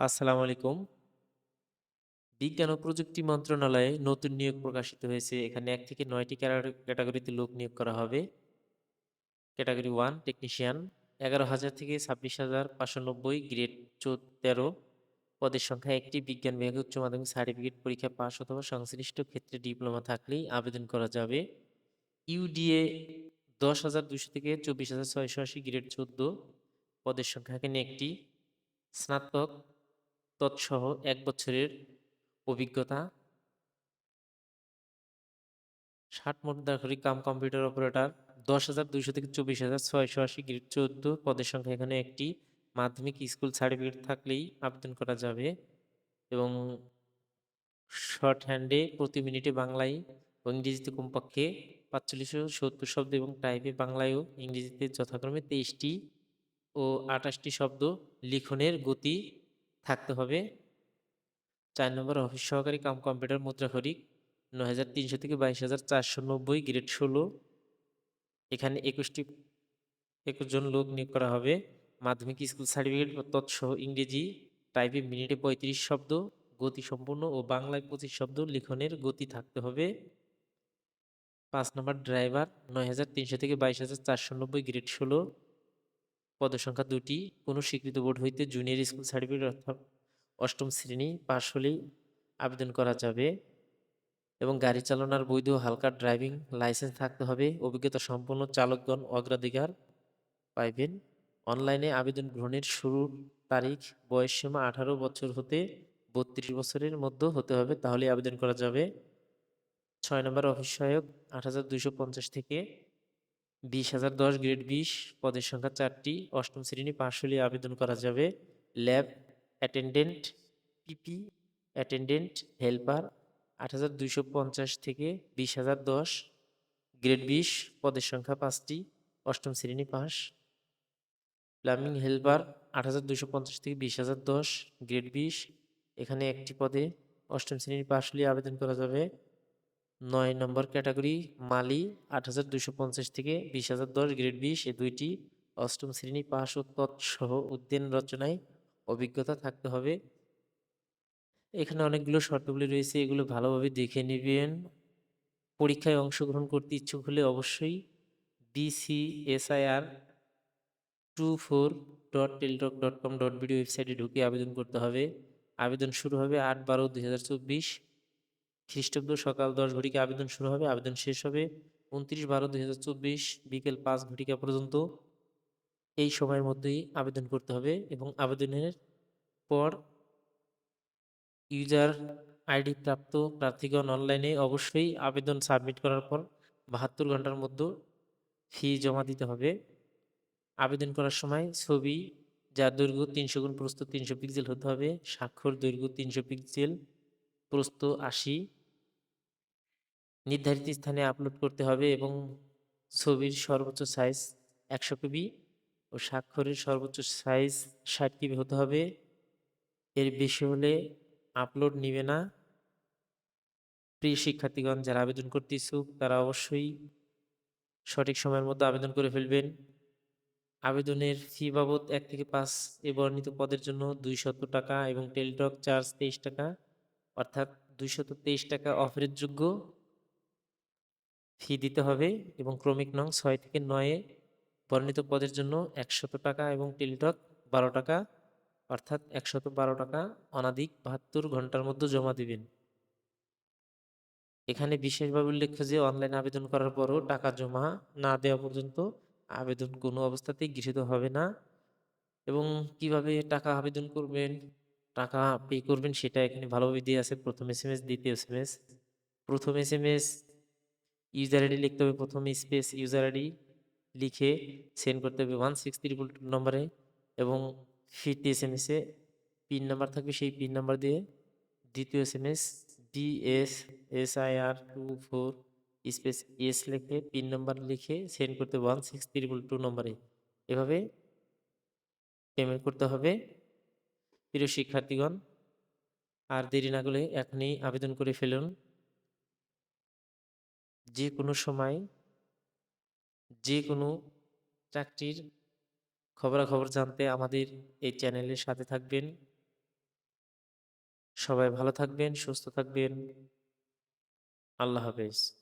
আসসালামু আলাইকুম। বিজ্ঞান ও প্রযুক্তি মন্ত্রণালয়ে নতুন নিয়োগ প্রকাশিত হয়েছে। এখানে এক থেকে নয়টি ক্যাটাগরিতে লোক নিয়োগ করা হবে। ক্যাটাগরি ওয়ান টেকনিশিয়ান ১১,০০০ থেকে ২৬,৫৯০ গ্রেড চৌ ১৩ পদের সংখ্যা একটি বিজ্ঞান বিভাগে উচ্চ মাধ্যমিক সার্টিফিকেট পরীক্ষা পাস অথবা সংশ্লিষ্ট ক্ষেত্রে ডিপ্লোমা থাকলেই আবেদন করা যাবে। ইউডিএ ১০,২০০ থেকে ২৪,৬৮০ গ্রেড ১৪ পদের সংখ্যা এখানে একটি স্নাতক তৎসহ এক বছরের অভিজ্ঞতা। ৬০ মুদ্রাক্ষরিক কাম কম্পিউটার অপারেটর ১০,২০০ থেকে ২৪,৬৮০ গ্রেড ১৪ পদের সংখ্যা এখানে একটি। মাধ্যমিক স্কুল সার্টিফিকেট থাকলেই আবেদন করা যাবে এবং শর্ট হ্যান্ডে প্রতি মিনিটে বাংলায় ও ইংরেজিতে কমপক্ষে ৪৫ও ৭০ শব্দ এবং টাইপে বাংলায় ও ইংরেজিতে যথাক্রমে তেইশটি ও ২৮ টি শব্দ লিখনের গতি থাকতে হবে। চার নম্বর অফিস সহকারী কাম কম্পিউটার মুদ্রাক্ষরিক ৯৩০০ থেকে ২২,৪৯০ গ্রেড ১৬ এখানে ২১ টি ২১ জন লোক নিয়োগ করা হবে। মাধ্যমিক স্কুল সার্টিফিকেট তৎসহ ইংরেজি টাইপে মিনিটে ৩৫ শব্দ গতিসম্পন্ন ও বাংলায় ২৫ শব্দ লিখনের গতি থাকতে হবে। পাঁচ নম্বর ড্রাইভার ৯৩০০ থেকে ২২,৪৯০ গ্রেড ১৬ পদসংখ্যা ২ টি। কোনো স্বীকৃত বোর্ড হইতে জুনিয়র স্কুল সার্টিফিকেট অর্থাৎ অষ্টম শ্রেণি পাস হলেই আবেদন করা যাবে এবং গাড়ি চালানোর বৈধ হালকা ড্রাইভিং লাইসেন্স থাকতে হবে। অভিজ্ঞতা সম্পন্ন চালকগণ অগ্রাধিকার পাইবেন। অনলাইনে আবেদন গ্রহণের শুরুর তারিখ বয়সসীমা ১৮ বছর হতে ৩২ বছরের মধ্যে হতে হবে তাহলেই আবেদন করা যাবে। ছয় নম্বর অফিস সহায়ক ৮,২৫০ থেকে ২০,০১০ গ্রেড ২০ পদের সংখ্যা চারটি অষ্টম শ্রেণি হলেই আবেদন করা যাবে। Lab attendant PP attendant helper ৮,২৫০ থেকে ২০,০১০ গ্রেড ২০ পদের সংখ্যা পাঁচটি অষ্টম শ্রেণি পাস। প্লাম্বিং হেল্পার ৮,২৫০ থেকে ২০,০১০ গ্রেড ২০ এখানে একটি পদে অষ্টম শ্রেণির পাস হলেই আবেদন করা যাবে। ৯ নম্বর ক্যাটাগরি মালি ৮,২৫০ থেকে ২০,০১০ গ্রেড ২০ এ দুইটি অষ্টম শ্রেণি পাস ও তৎসহ উদ্যান রচনায় অভিজ্ঞতা থাকতে হবে। এখানে অনেকগুলো শর্তাবলী রয়েছে এগুলো ভালোভাবে দেখে নিবেন। পরীক্ষায় অংশগ্রহণ করতে ইচ্ছুক হলে অবশ্যই DCSIR two four dot Teletalk dot com BCSIR 24.টেলিটক.com.বিডি ওয়েবসাইটে ঢুকে আবেদন করতে হবে। আবেদন শুরু হবে ৮/১২/২০২৪ খ্রিস্টাব্দ সকাল ১০ ঘটিকা আবেদন শুরু হবে। আবেদন শেষ হবে ২৯/১২/২০২৪ বিকেল পাঁচ ঘটিকা পর্যন্ত। এই সময়ের মধ্যেই আবেদন করতে হবে এবং আবেদনের পর ইউজার আইডি প্রাপ্ত প্রার্থীগণ অনলাইনে অবশ্যই আবেদন সাবমিট করার পর ৭২ ঘণ্টার মধ্যে ফি জমা দিতে হবে। আবেদন করার সময় ছবি যার দৈর্ঘ্য ৩০০ গুণ প্রস্থ ৩০০ পিক্সেল হতে হবে। স্বাক্ষর দৈর্ঘ্য ৩০০ পিক্সেল, প্রস্থ ৮০ নির্ধারিত স্থানে আপলোড করতে হবে এবং ছবির সর্বোচ্চ সাইজ ১০০ কেবি ও স্বাক্ষরের সর্বোচ্চ সাইজ ৬০ কেবি হতে হবে। এর বেশি হলে আপলোড নিবে না। প্রিয় শিক্ষার্থীগণ, যারা আবেদন করতে ইচ্ছুক, তারা অবশ্যই সঠিক সময়ের মধ্যে আবেদন করে ফেলবেন। আবেদনের ফি বাবদ এক থেকে পাঁচ এ বর্ণিত পদের জন্য ২০০ টাকা এবং টেলিটক চার্জ ২৩ টাকা, অর্থাৎ ২২৩ টাকা অফারের যোগ্য ফি দিতে হবে এবং ক্রমিক নং ছয় থেকে ৯ এ বর্ণিত পদের জন্য একশত টাকা এবং টেলিটক ১২ টাকা অর্থাৎ ১১২ টাকা অনাধিক ৭২ ঘণ্টার মধ্যে জমা দিবেন। এখানে বিশেষভাবে উল্লেখ্য যে অনলাইন আবেদন করার পরও টাকা জমা না দেওয়া পর্যন্ত আবেদন কোনো অবস্থাতেই গৃহীত হবে না এবং কীভাবে টাকা আবেদন করবেন, টাকা পে করবেন সেটা এখানে ভালোভাবে দেয়া আছে। প্রথম এস এম এস দ্বিতীয় এস এম এস প্রথম এসএমএস ইউজার আইডি লিখতে হবে প্রথম স্পেস ইউজার আইডি লিখে সেন্ড করতে হবে 16322 নম্বরে এবং ফিরতি এসে পিন নাম্বার থাকবে সেই পিন নাম্বার দিয়ে দ্বিতীয় S M S B S S DS R two four space S লিখে পিন নাম্বার লিখে সেন্ড করতে ওয়ান সিক্স ত্রিপল টু নম্বরে এভাবে পেমেন্ট করতে হবে। প্রিয় শিক্ষার্থীগণ, আর দেরি না করলে এখনই আবেদন করে ফেলুন। যে কোনো সময় যে কোনো চাকরির খবরাখবর জানতে আমাদের এই চ্যানেলের সাথে থাকবেন। সবাই ভালো থাকবেন, সুস্থ থাকবেন। আল্লাহ হাফেজ।